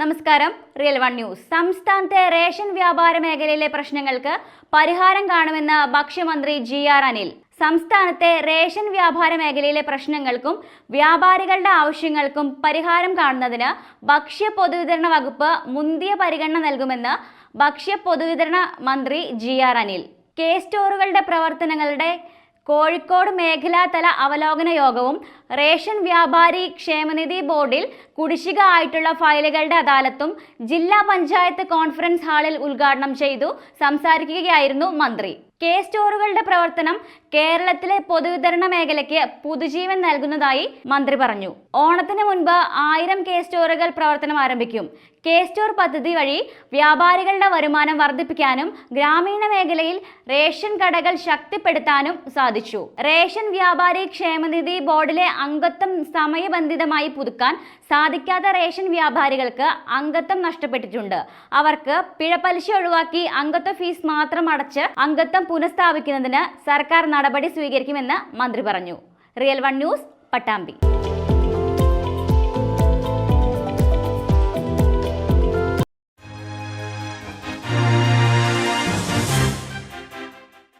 നമസ്കാരം. Real one news സംസ്ഥാനത്തെ ration വ്യാപാര മേഖലയിലെ പ്രശ്നങ്ങൾക്ക് പരിഹാരം കാണുമെന്ന് ഭക്ഷ്യമന്ത്രി ജി ആർ അനിൽ. സംസ്ഥാനത്തെ റേഷൻ വ്യാപാര മേഖലയിലെ പ്രശ്നങ്ങൾക്കും വ്യാപാരികളുടെ ആവശ്യങ്ങൾക്കും പരിഹാരം കാണുന്നതിന് ഭക്ഷ്യ പൊതുവിതരണ വകുപ്പ് മുന്തിയ പരിഗണന നൽകുമെന്ന് ഭക്ഷ്യ പൊതുവിതരണ മന്ത്രി ജി ആർ അനിൽ. കെ സ്റ്റോറുകളുടെ പ്രവർത്തനങ്ങളുടെ കോഴിക്കോട് മേഖലാതല അവലോകന യോഗവും റേഷൻ വ്യാപാരി ക്ഷേമനിധി ബോർഡിൽ കുടിശ്ശിക ആയിട്ടുള്ള ഫയലുകളുടെ അദാലത്തും ജില്ലാ പഞ്ചായത്ത് കോൺഫറൻസ് ഹാളിൽ ഉദ്ഘാടനം ചെയ്തു. സംസാരിക്കുകയായിരുന്നു മന്ത്രി. കെ സ്റ്റോറുകളുടെ പ്രവർത്തനം കേരളത്തിലെ പൊതുവിതരണ മേഖലയ്ക്ക് പുതുജീവൻ നൽകുന്നതായി മന്ത്രി പറഞ്ഞു. ഓണത്തിന് മുൻപ് ആയിരം കെ സ്റ്റോറുകൾ പ്രവർത്തനം ആരംഭിക്കും. കെ സ്റ്റോർ പദ്ധതി വഴി വ്യാപാരികളുടെ വരുമാനം വർദ്ധിപ്പിക്കാനും ഗ്രാമീണ മേഖലയിൽ റേഷൻ കടകൾ ശക്തിപ്പെടുത്താനും സാധിച്ചു. റേഷൻ വ്യാപാരി ക്ഷേമനിധി ബോർഡിലെ അംഗത്വം സമയബന്ധിതമായി പുതുക്കാൻ സാധിക്കാത്ത റേഷൻ വ്യാപാരികൾക്ക് അംഗത്വം നഷ്ടപ്പെട്ടിട്ടുണ്ട്. അവർക്ക് പിഴപലിശ ഒഴിവാക്കി അംഗത്വ ഫീസ് മാത്രം അടച്ച് അംഗത്വം പുനഃസ്ഥാപിക്കുന്നതിന് സർക്കാർ നടപടി സ്വീകരിക്കുമെന്ന് മന്ത്രി പറഞ്ഞു. Real one news Pattambi.